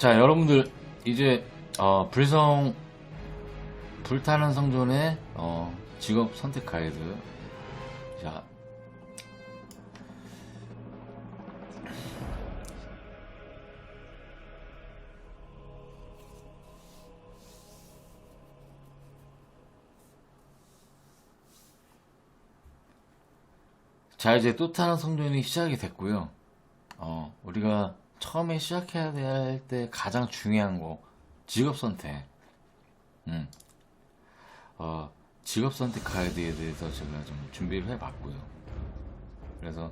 자, 여러분들 이제 어, 불성 불타는 성존의 어, 직업 선택 가이드. 자. 자, 이제 또 타는 성전이 시작이 됐고요. 어, 우리가 처음에 시작해야 될 때 가장 중요한 거, 직업 선택. 음. 어, 직업 선택 가이드에 대해서 제가 좀 준비를 해봤고요. 그래서,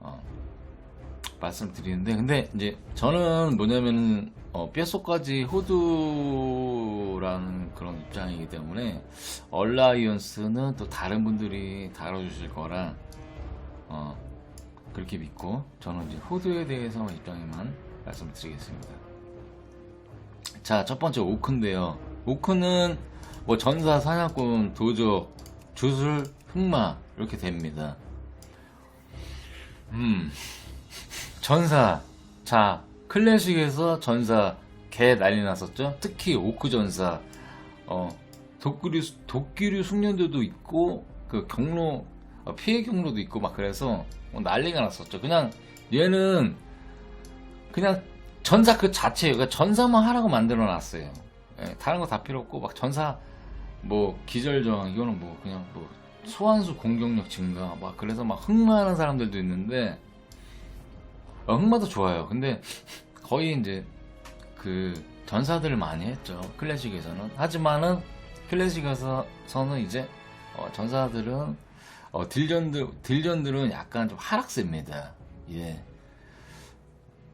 어, 말씀드리는데, 근데 이제 저는 뭐냐면은, 어, 뼛속까지 호두라는 그런 입장이기 때문에, 얼라이언스는 또 다른 분들이 다뤄주실 거라, 어, 그렇게 믿고 저는 이제 호두에 대해서 입장에만 말씀드리겠습니다. 자, 첫 번째 오크인데요. 오크는 뭐 전사, 사냥꾼, 도적, 주술, 흑마 이렇게 됩니다. 음, 전사. 자, 클래식에서 전사 개 난리 났었죠. 특히 오크 전사. 어, 도끼류 도끼류 숙련도도 있고 그 경로 어, 피해 경로도 있고 막 그래서 뭐 난리가 났었죠. 그냥 얘는 그냥 전사 그 자체예요. 그러니까 전사만 하라고 만들어 놨어요. 예, 다른 거 다 필요 없고 막 전사 뭐 기절 저항 이거는 뭐 그냥 뭐 소환수 공격력 증가 막 그래서 막 흑마하는 사람들도 있는데 어, 흑마도 좋아요. 근데 거의 이제 그 전사들을 많이 했죠. 클래식에서는 하지만은 클래식에서는 이제 어, 전사들은 어, 딜전들, 딜전들은 약간 좀 하락세입니다. 예.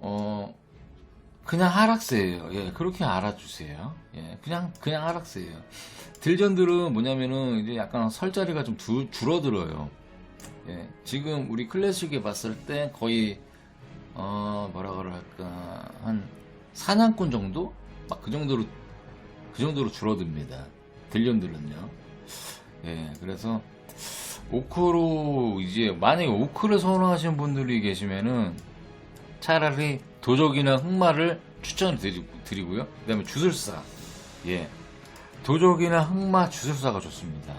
어, 그냥 하락세예요. 예, 그렇게 알아주세요. 예, 그냥, 그냥 하락세예요. 딜전들은 뭐냐면은 이제 약간 설 자리가 좀 두, 줄어들어요. 예, 지금 우리 클래식에 봤을 때 거의, 어, 뭐라 그럴까, 한 사냥꾼 정도? 막 그 정도로, 그 정도로 줄어듭니다. 딜전들은요. 예, 그래서, 오크로 이제 만약에 오크를 선호하시는 분들이 계시면은 차라리 도적이나 흑마를 추천을 드리, 고요 그 다음에 주술사. 예. 도적이나 흑마 주술사가 좋습니다.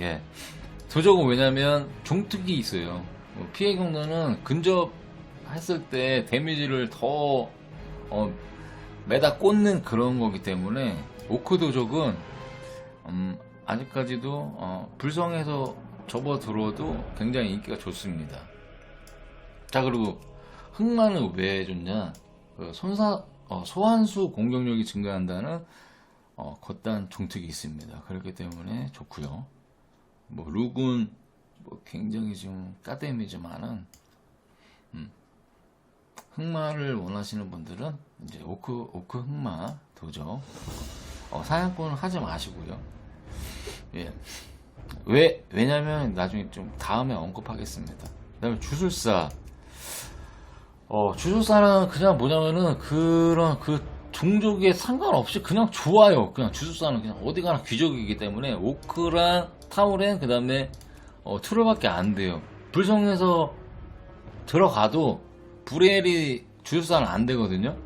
예. 도적은 왜냐면 종특이 있어요. 뭐 피해 경로는 근접했을 때 데미지를 더 어, 매다 꽂는 그런 거기 때문에 오크 도적은 음, 아직까지도 어, 불성에서 접어 들어도 굉장히 인기가 좋습니다. 자 그리고 흑마는 왜 좋냐? 그 손사 어, 소환수 공격력이 증가한다는 어, 겉단 종특이 있습니다. 그렇기 때문에 좋고요. 뭐 룩은 뭐 굉장히 지금 까데미지만은 음, 흑마를 원하시는 분들은 이제 오크 오크 흑마 도저 어, 사냥꾼을 하지 마시고요. 예. 왜, 왜냐면 나중에 좀 다음에 언급하겠습니다. 그 다음에 주술사. 어, 주술사는 그냥 뭐냐면은 그런 그 종족에 상관없이 그냥 좋아요. 그냥 주술사는 그냥 어디 가나 귀족이기 때문에 오크랑 타우렌 그 다음에 어, 트롤밖에 안 돼요. 불성에서 들어가도 브레엘이 주술사는 안 되거든요.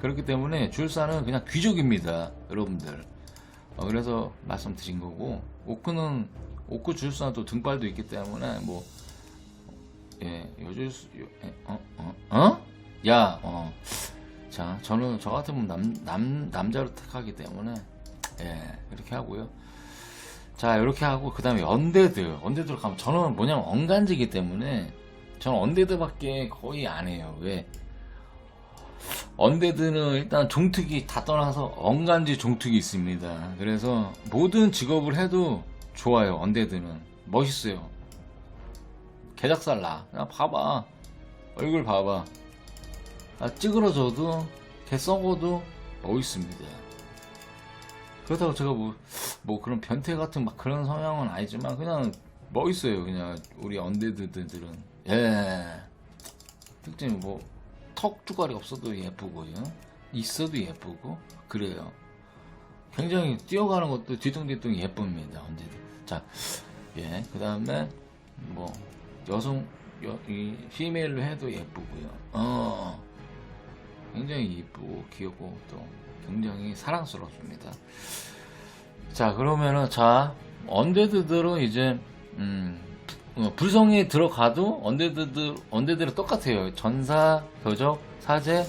그렇기 때문에 주술사는 그냥 귀족입니다. 여러분들. 어, 그래서 말씀드린 거고 오크는 오크 주술사도 등발도 있기 때문에 뭐 예, 요주수 요, 예, 어, 어, 어? 야, 어. 자, 저는 저 같으면 남, 남, 남자로 택하기 때문에 예, 이렇게 하고요. 자, 이렇게 하고 그 다음에 언데드. 언데드로 가면 저는 뭐냐면 언간지기 때문에 저는 언데드밖에 거의 안 해요. 왜? 언데드는 일단 종특이 다 떠나서 언간지 종특이 있습니다. 그래서 모든 직업을 해도 좋아요. 언데드는 멋있어요. 개작살 나. 그냥 봐봐. 얼굴 봐봐. 아, 찌그러져도 개 썩어도 멋있습니다. 그렇다고 제가 뭐, 뭐 그런 변태 같은 막 그런 성향은 아니지만 그냥 멋있어요. 그냥 우리 언데드들은. 예. 특징이 뭐 턱 주가리 없어도 예쁘고요. 있어도 예쁘고 그래요. 굉장히 뛰어가는 것도 뒤뚱뒤뚱 예쁩니다. 언제든. 자, 예. 그 다음에 뭐 여성 여, 이 피메일로 해도 예쁘고요. 어. 굉장히 이쁘고 귀엽고 또 굉장히 사랑스럽습니다. 자 그러면은 자 언데드들은 이제 음, 어, 불성에 들어가도 언데드들 언데드는 똑같아요. 전사, 도적, 사제,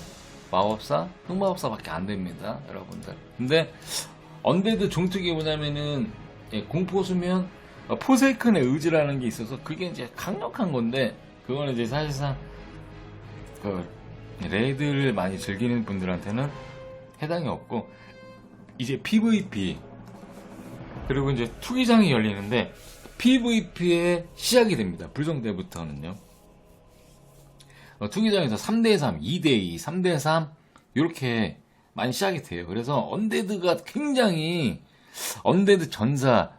마법사, 흑마법사밖에 안 됩니다, 여러분들. 근데 언데드 종특이 뭐냐면은 예, 공포수면 어, 포세이큰의 의지라는 게 있어서 그게 이제 강력한 건데 그거는 이제 사실상 그 레이드를 많이 즐기는 분들한테는 해당이 없고 이제 PVP 그리고 이제 투기장이 열리는데 PVP의 시작이 됩니다. 불성 때부터는요. 어, 투기장에서 3대3, 2대2, 3대3 이렇게 많이 시작이 돼요. 그래서 언데드가 굉장히 언데드 전사,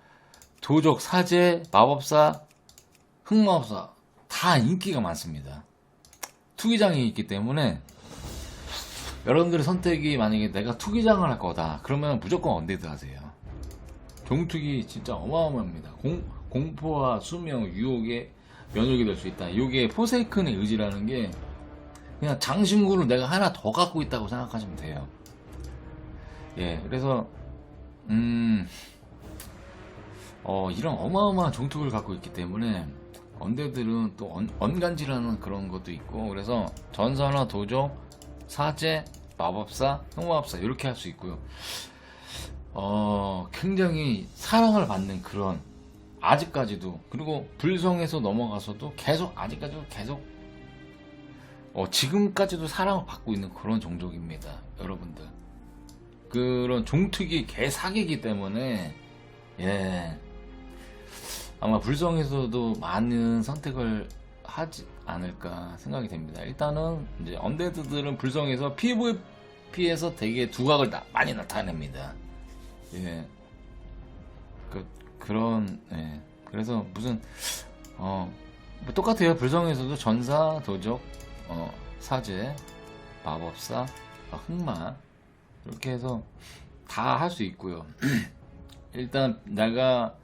도적, 사제, 마법사, 흑마법사 다 인기가 많습니다. 투기장이 있기 때문에 여러분들의 선택이 만약에 내가 투기장을 할 거다 그러면 무조건 언데드 하세요. 종투기 진짜 어마어마합니다. 공, 공포와 수명, 유혹의 면역이 될 수 있다. 이게 포세이큰의 의지라는 게 그냥 장신구를 내가 하나 더 갖고 있다고 생각하시면 돼요. 예, 그래서 음, 어, 이런 어마어마한 종특을 갖고 있기 때문에 언데들은 또 언, 언간지라는 그런 것도 있고 그래서 전사나 도적, 사제, 마법사, 흑마법사 이렇게 할 수 있고요. 어, 굉장히 사랑을 받는 그런 아직까지도 그리고 불성에서 넘어가서도 계속 아직까지도 계속 어, 지금까지도 사랑을 받고 있는 그런 종족입니다, 여러분들. 그런 종특이 개사기이기 때문에 예 아마 불성에서도 많은 선택을 하지 않을까 생각이 됩니다. 일단은 이제 언데드들은 불성에서 PVP에서 되게 두각을 나- 많이 나타냅니다. 예. 그 그런 예. 그래서 무슨 어 뭐 똑같아요. 불성에서도 전사, 도적, 어, 사제, 마법사, 어, 흑마 이렇게 해서 다 할 수 있고요. 일단 내가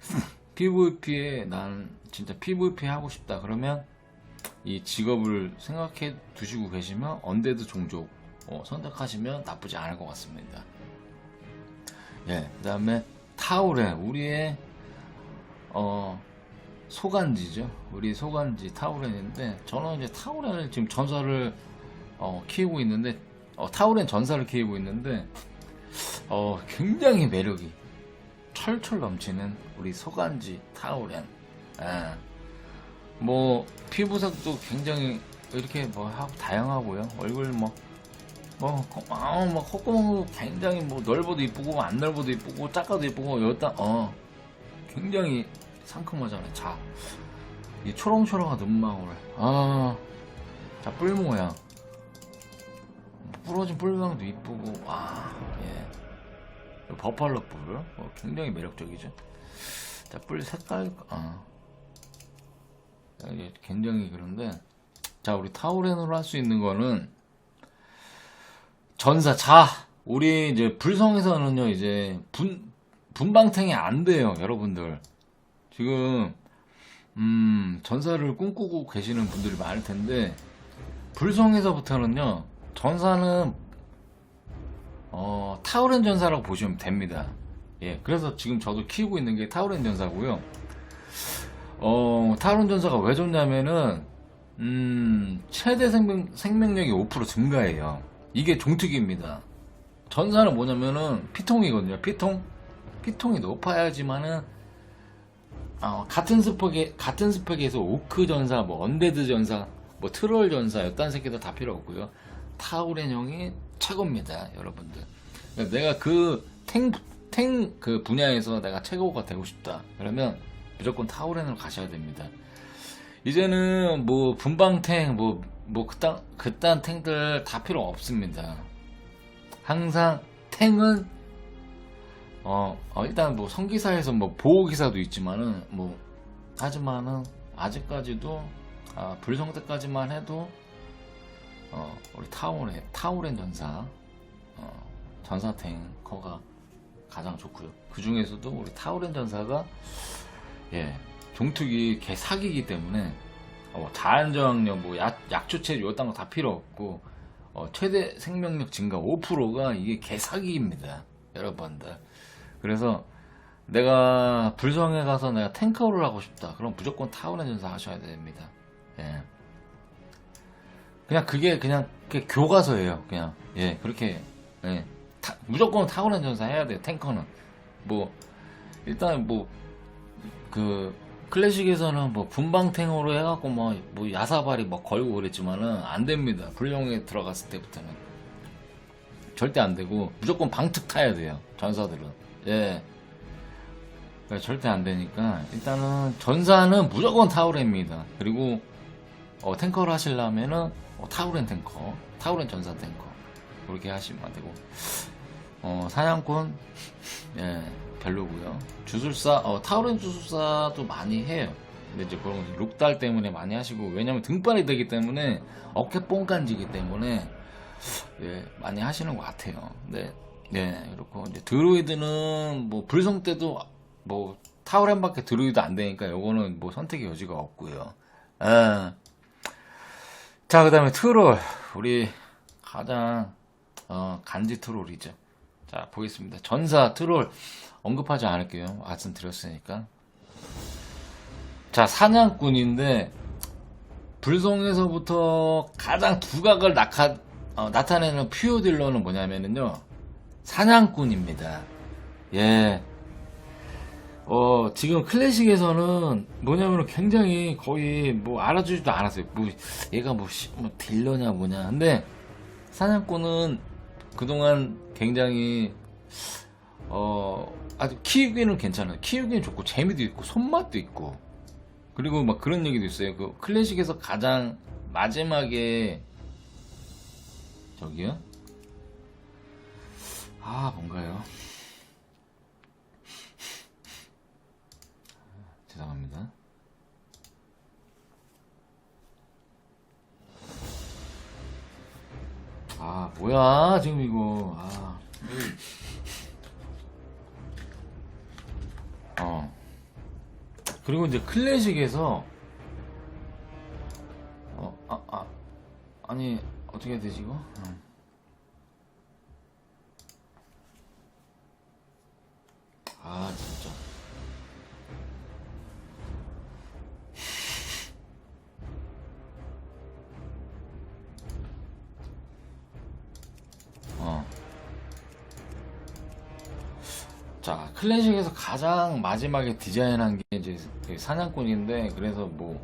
PVP에 난 진짜 PVP 하고 싶다 그러면 이 직업을 생각해 두시고 계시면 언데드 종족 어, 선택하시면 나쁘지 않을 것 같습니다. 예, 그 다음에 타우레 우리의 어 소간지죠. 우리 소간지 타우렌인데 저는 이제 타우렌을 지금 전사를 어, 키우고 있는데 어, 타우렌 전사를 키우고 있는데 어, 굉장히 매력이 철철 넘치는 우리 소간지 타우렌. 예. 뭐 피부색도 굉장히 이렇게 뭐 하고 다양하고요. 얼굴 뭐 뭐, 어, 뭐, 콧구멍도 굉장히 뭐, 넓어도 이쁘고, 안 넓어도 이쁘고, 작아도 이쁘고, 여기다, 어, 굉장히 상큼하잖아요. 자, 이 초롱초롱한 눈망울. 아, 자, 뿔 모양. 부러진 뿔 모양도 이쁘고, 와, 예. 이 버팔로 뿔. 어, 굉장히 매력적이죠. 자, 뿔 색깔, 아. 이게 굉장히 그런데, 자, 우리 타우렌으로 할 수 있는 거는, 전사 자 우리 이제 불성에서는요 이제 분 분방탱이 안 돼요 여러분들 지금 음 전사를 꿈꾸고 계시는 분들이 많을 텐데 불성에서부터는요 전사는 어 타우렌 전사라고 보시면 됩니다 예 그래서 지금 저도 키우고 있는 게 타우렌 전사고요 어 타우렌 전사가 왜 좋냐면은 음 최대 생명, 생명력이 5% 증가해요 이게 종특입니다. 전사는 뭐냐면은 피통이거든요. 피통. 피통이 높아야지만은 어, 같은 스펙에 같은 스펙에서 오크 전사, 뭐 언데드 전사, 뭐 트롤 전사, 여딴 새끼들 다 필요 없고요. 타우렌 형이 최고입니다, 여러분들. 그러니까 내가 그 탱 탱 그 분야에서 내가 최고가 되고 싶다. 그러면 무조건 타우렌으로 가셔야 됩니다. 이제는 뭐 분방탱 뭐 뭐 그딴 그딴 탱들 다 필요 없습니다. 항상 탱은 어, 어, 일단 뭐 성기사에서 뭐 보호 기사도 있지만은 뭐 하지만은 아직까지도 아, 불성 때까지만 해도 어, 우리 타오렌 타오렌 전사 어, 전사 탱커가 가장 좋고요. 그 중에서도 우리 타오렌 전사가 예 종특이 개 사기이기 때문에 어, 자연저항력, 뭐 약, 약초체 요딴 거 다 필요 없고 어, 최대 생명력 증가 5%가 이게 개사기입니다. 여러분들. 그래서 내가 불성에 가서 내가 탱커를 하고 싶다. 그럼 무조건 타오렌 전사 하셔야 됩니다. 예. 그냥 그게 그냥 그게 교과서예요. 그냥 예 그렇게 예. 타- 무조건 타오렌 전사 해야 돼요. 탱커는 뭐 일단 뭐 그 클래식에서는 뭐 분방탱으로 해갖고 뭐, 뭐 야사발이 뭐 걸고 그랬지만은 안 됩니다. 불용에 들어갔을 때부터는 절대 안 되고 무조건 방특 타야 돼요. 전사들은 예. 그러니까 절대 안 되니까 일단은 전사는 무조건 타우렌입니다. 그리고 어, 탱커를 하시려면은 어, 타우렌 탱커, 타우렌 전사 탱커 그렇게 하시면 안 되고 어, 사냥꾼 예 별로고요. 주술사 어, 타우렌 주술사도 많이 해요. 근데 이제 그런 거 룩달 때문에 많이 하시고 왜냐면 등발이 되기 때문에 어깨 뽕간지기 때문에 예, 많이 하시는 것 같아요. 네, 네, 그렇고 이제 드루이드는 뭐 불성 때도 뭐 타우렌밖에 드루이드 안 되니까 요거는 뭐 선택의 여지가 없고요. 아. 자, 그 다음에 트롤 우리 가장 어, 간지 트롤이죠. 자, 보겠습니다. 전사 트롤 언급하지 않을게요. 말씀 드렸으니까. 자, 사냥꾼인데 불성에서부터 가장 두각을 낙하, 어, 나타내는 퓨어 딜러는 뭐냐면은요. 사냥꾼입니다. 예. 어, 지금 클래식에서는 뭐냐면 굉장히 거의 뭐 알아주지도 않았어요. 뭐, 얘가 뭐, 씨, 뭐 딜러냐 뭐냐. 근데 사냥꾼은 그동안 굉장히, 어, 아주 키우기는 괜찮아요. 키우기는 좋고, 재미도 있고, 손맛도 있고. 그리고 막 그런 얘기도 있어요. 그 클래식에서 가장 마지막에, 저기요? 아, 뭔가요? 죄송합니다. 아, 뭐야, 지금 이거. 아. 어. 그리고 이제 클래식에서, 어, 아, 아, 아 니, 어떻게 해야 되지, 이거? 클래식에서 가장 마지막에 디자인한 게 이제 그 사냥꾼인데, 그래서 뭐,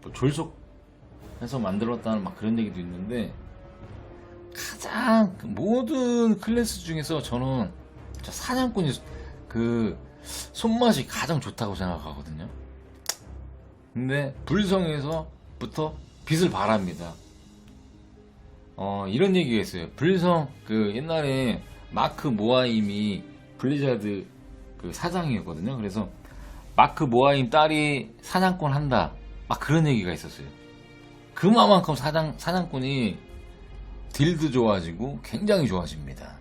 뭐 졸속해서 만들었다는 막 그런 얘기도 있는데, 가장 그 모든 클래스 중에서 저는 사냥꾼이 그 손맛이 가장 좋다고 생각하거든요. 근데 불성에서부터 빛을 발합니다. 어, 이런 얘기가 있어요. 불성, 그, 옛날에 마크 모아임이 블리자드 그 사장이었거든요. 그래서 마크 모아임 딸이 사냥꾼 한다. 막 그런 얘기가 있었어요. 그만큼 사장, 사냥꾼이 딜도 좋아지고 굉장히 좋아집니다.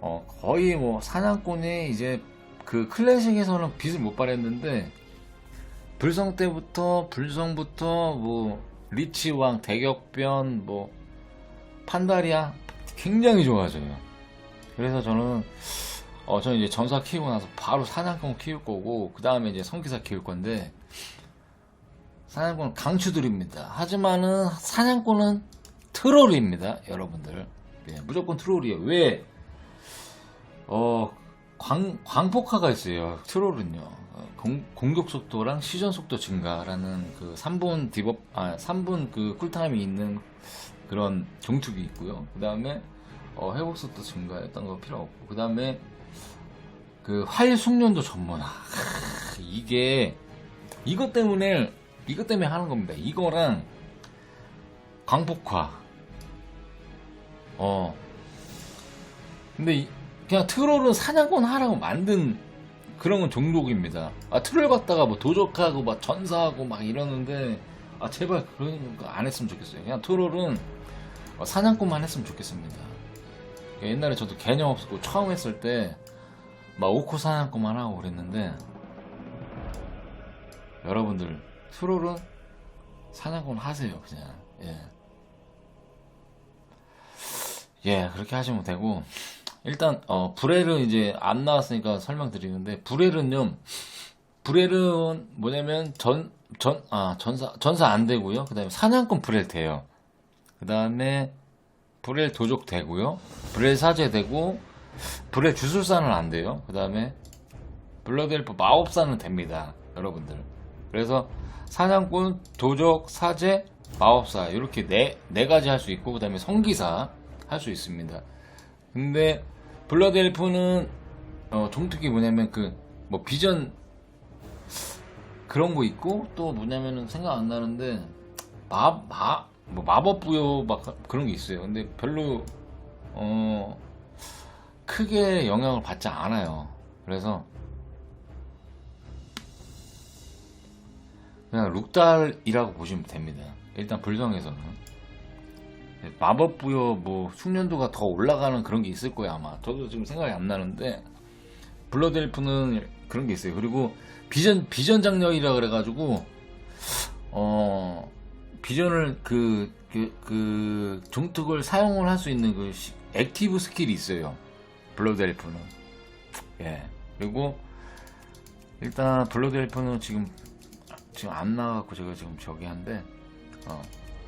어, 거의 뭐 사냥꾼이 이제 그 클래식에서는 빛을 못 발했는데 불성 때부터 불성부터 뭐 리치왕 대격변 뭐 판다리아 굉장히 좋아져요. 그래서 저는 어 저는 이제 전사 키우고 나서 바로 사냥꾼 키울 거고 그 다음에 이제 성기사 키울 건데 사냥꾼은 강추드립니다. 하지만은 사냥꾼은 트롤입니다, 여러분들. 네, 무조건 트롤이에요. 왜? 어, 광, 광폭화가 있어요. 트롤은요. 어, 공, 공격 속도랑 시전 속도 증가라는 그 3분 디버, 아, 3분 그 쿨타임이 있는 그런 종축이 있고요. 그 다음에, 어, 회복 속도 증가했던 거 필요 없고. 그 다음에, 그 활 숙련도 전문화. 크, 이게, 이것 때문에, 이것 때문에 하는 겁니다. 이거랑, 광폭화. 어. 근데 이- 그냥 트롤은 사냥꾼 하라고 만든 그런 종족입니다. 아 트롤 갖다가 뭐 도적하고 막 전사하고 막 이러는데 아 제발 그런 거 안 했으면 좋겠어요. 그냥 트롤은 어, 사냥꾼만 했으면 좋겠습니다. 옛날에 저도 개념 없었고 처음 했을 때 막 오코 사냥꾼만 하고 그랬는데 여러분들 트롤은 사냥꾼 하세요 그냥 예. 예, 그렇게 하시면 되고, 일단, 어, 불엘은 이제 안 나왔으니까 설명드리는데, 불엘은요, 불엘은 뭐냐면, 전, 전, 아, 전사, 전사 안 되고요. 그 다음에 사냥꾼 불엘 돼요. 그 다음에, 불엘 도적 되고요. 불엘 사제 되고, 불엘 주술사는 안 돼요. 그 다음에, 블러드 엘프 마법사는 됩니다. 여러분들. 그래서, 사냥꾼, 도적, 사제, 마법사 이렇게 네, 네 가지 할 수 있고 그 다음에 성기사 할 수 있습니다. 근데 블러드 엘프는 어, 종특이 뭐냐면 그 뭐 비전 그런 거 있고 또 뭐냐면은 생각 안 나는데 마 마 뭐 마법 부여 막 그런 게 있어요. 근데 별로 어 크게 영향을 받지 않아요. 그래서 그냥 룩달이라고 보시면 됩니다. 일단 불성에서는 마법 부여 뭐 숙련도가 더 올라가는 그런 게 있을 거야 아마. 저도 지금 생각이 안 나는데 블러드 엘프는 그런 게 있어요. 그리고 비전 비전 장력이라 그래가지고 어 비전을 그, 그, 그 종특을 사용을 할 수 있는 그 시- 액티브 스킬이 있어요. 블러드 엘프는. 예. 그리고 일단 블러드 엘프는 지금 지금 안 나가고 제가 지금 저기 한데 어,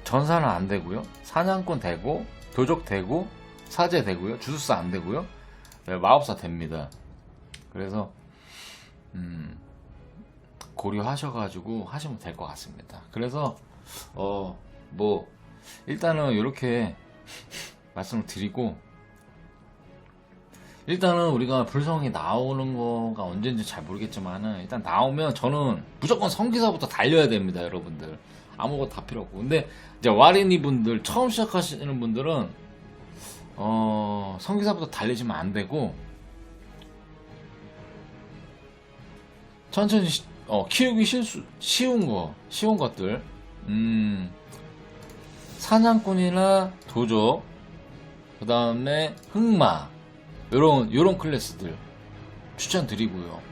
전사는 안 되고요. 사냥꾼 되고 도적 되고 사제 되고요. 주술사 안 되고요. 네, 마법사 됩니다. 그래서 음, 고려하셔가지고 하시면 될 것 같습니다. 그래서 어 뭐 일단은 이렇게 말씀을 드리고 일단은 우리가 불성이 나오는 거가 언제인지 잘 모르겠지만은 일단 나오면 저는 무조건 성기사부터 달려야 됩니다, 여러분들. 아무것도 다 필요 없고. 근데 이제 와리니 분들 처음 시작하시는 분들은 어 성기사부터 달리시면 안 되고 천천히 시- 어, 키우기 실수, 쉬운 거, 쉬운 것들. 음, 사냥꾼이나 도적, 그 다음에 흑마, 요런, 요런 클래스들 추천드리고요.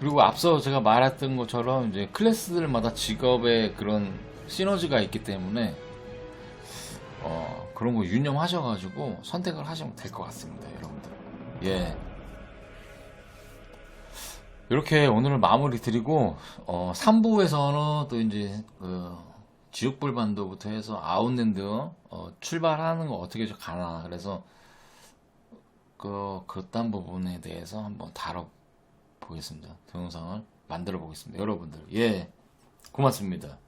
그리고 앞서 제가 말했던 것처럼 이제 클래스들마다 직업의 그런 시너지가 있기 때문에 어, 그런 거 유념하셔가지고 선택을 하시면 될 것 같습니다, 여러분들. 예. 이렇게 오늘 마무리 드리고 어, 3부에서는 또 이제 그 지옥불반도부터 해서 아웃랜드 어, 출발하는 거 어떻게 좀 가나 그래서 그 그딴 부분에 대해서 한번 다뤄 보겠습니다. 동영상을 만들어 보겠습니다. 여러분들 예 고맙습니다.